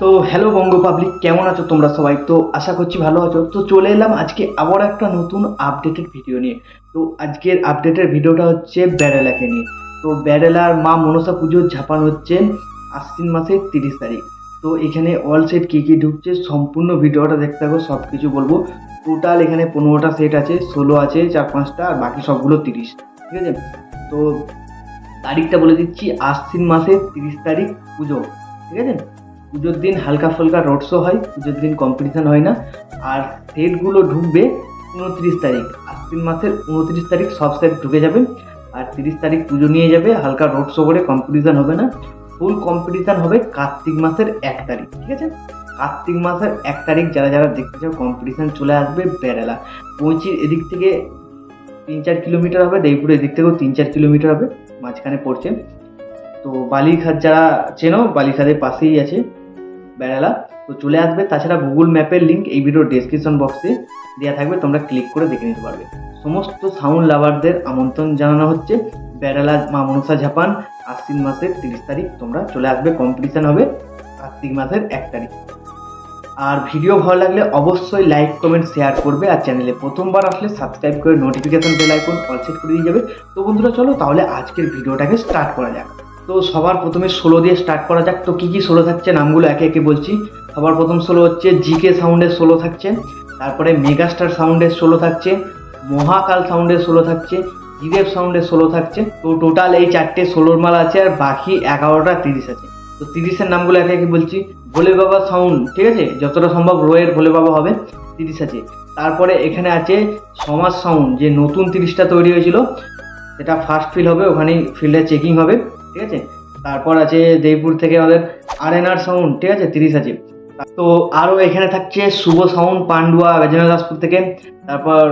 তো হ্যালো বঙ্গ পাবলিক কেমন আছো তোমরা সবাই? তো আশা করছি ভালো আছো। তো চলে এলাম আজকে আবার একটা নতুন আপডেটেড ভিডিও নিয়ে। তো আজকের আপডেটের ভিডিওটা হচ্ছে ব্যারেলাকে নিয়ে। তো ব্যারেলার মা মনসা পুজোর ঝাপান হচ্ছে আশ্বিন মাসের তিরিশ তারিখ। তো এখানে অল সেট কী কী ঢুকছে সম্পূর্ণ ভিডিওটা দেখতে থাকো সব কিছু বলব। টোটাল এখানে পনেরোটা সেট আছে, ষোলো আছে, চার পাঁচটা, আর বাকি সবগুলো তিরিশ। ঠিক আছে? তো তারিখটা বলে দিচ্ছি, আশ্বিন মাসের তিরিশ তারিখ পুজো। ঠিক আছে? পুজোর দিন হালকা ফুলকা রোড শো হয়, পুজোর দিন কম্পিটিশান হয় না। আর সেটগুলো ঢুকবে উনত্রিশ তারিখ। আশ্বিন মাসের উনত্রিশ তারিখ সব সেট ঢুকে যাবে। আর তিরিশ তারিখ পুজো নিয়ে যাবে, হালকা রোড শো করে কম্পিটিশান হবে না। ফুল কম্পিটিশান হবে কার্তিক মাসের এক তারিখ, ঠিক আছে? কার্তিক মাসের এক তারিখ যারা যারা দেখতে চাও কম্পিটিশান চলে আসবে বেড়ালা। পৌঁছির এদিক থেকে তিন চার কিলোমিটার হবে দেবপুর এদিক থেকেও তিন চার কিলোমিটার হবে, মাঝখানে পড়ছে। তো বালিঘাট যারা চেনো, বালিঘাটের পাশেই আছে। বেড়ালা। তো চলে আসবে। তাছাড়া গুগল ম্যাপের লিঙ্ক এই ভিডিওর ডেসক্রিপশন বক্সে দেওয়া থাকবে। তোমরা ক্লিক করে দেখে নিতে পারবে। সমস্ত সাউন্ড লাভারদের আমন্ত্রণ জানানো হচ্ছে। বেড়ালা মা মনসা ঝাপান, আশ্বিন মাসের তিরিশ তারিখ তোমরা চলে আসবে। কম্পিটিশান হবে কার্তিক মাসের এক তারিখ। আর ভিডিও ভালো লাগলে অবশ্যই লাইক কমেন্ট শেয়ার করবে। আর চ্যানেলে প্রথমবার আসলে সাবস্ক্রাইব করে notification bell icon all set করে দিয়ে যাবে। তো বন্ধুরা, চলো তাহলে আজকের ভিডিওটাকে স্টার্ট করা যাক। তো সবার প্রথমে ষোলো দিয়ে স্টার্ট করা যাক। তো কী কী ষোলো থাকছে? নামগুলো একে একে বলছি। সবার প্রথম ষোলো হচ্ছে জিকে সাউন্ডের ষোলো থাকছে। তারপরে মেগাস্টার সাউন্ডের ষোলো থাকছে। মহাকাল সাউন্ডের ষোলো থাকছে। জিদেব সাউন্ডের ষোলো থাকছে। তো টোটাল এই চারটে ষোলোর মাল আছে আর বাকি এগারোটা তিরিশ আছে। তো তিরিশের নামগুলো একে একে বলছি। ভোলে বাবা সাউন্ড ঠিক আছে? যতটা সম্ভব রোয়ের ভোলে বাবা হবে, তিরিশ আছে। তারপরে এখানে আছে সমাজ সাউন্ড যে নতুন তিরিশটা তৈরি হয়েছিল। সেটা ফার্স্ট ফিল হবে, ওখানেই ফিল্ডে চেকিং হবে। ঠিক আছে? তারপর আছে দেবপুর থেকে আমাদের আরএনআর সাউন্ড ঠিক আছে? তিরিশ আছে। তো আরও এখানে থাকছে শুভ সাউন্ড পান্ডুয়া বেজনা দাসপুর থেকে। তারপর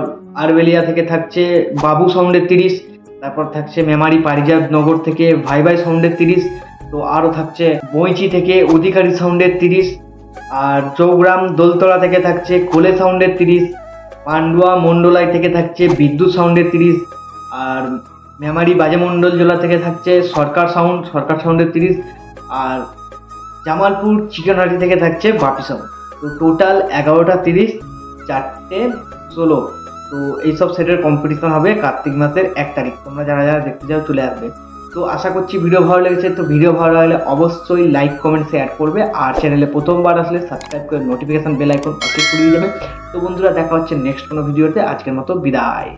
আরবেলিয়া থেকে থাকছে বাবু সাউন্ডের তিরিশ। তারপর থাকছে মেমারি পারিজাত নগর থেকে ভাই ভাই সাউন্ডের তিরিশ। তো আরও থাকছে বইচি থেকে অধিকারী সাউন্ডের তিরিশ। আর চৌগ্রাম দোলতলা থেকে থাকছে কোলে সাউন্ডের তিরিশ। পান্ডুয়া মন্ডলাই থেকে থাকছে বিদ্যুৎ সাউন্ডের তিরিশ। আর মেমারি বাজেমন্ডল জেলা থেকে থাকছে সরকার সাউন্ড, সরকার সাউন্ডের তিরিশ, আর জামালপুর চিকেনহাটি থেকে থাকছে বাপি সাউন্ড। তো টোটাল এগারোটা তিরিশ, চারটে ষোলো। তো এইসব সেটের কম্পিটিশন হবে কার্তিক মাসের এক তারিখ। তোমরা যারা যারা দেখতে যাও চলে আসবে। তো আশা করছি ভিডিও ভালো লেগেছে। তো ভিডিও ভালো লাগলে অবশ্যই লাইক কমেন্ট শেয়ার করবে। আর চ্যানেলে প্রথমবার আসলে সাবস্ক্রাইব করে নোটিফিকেশন বেল আইকন অফিস করে দিয়ে যাবে। তো বন্ধুরা, দেখা হচ্ছে নেক্সট কোনো ভিডিওতে আজকের মতো বিদায়।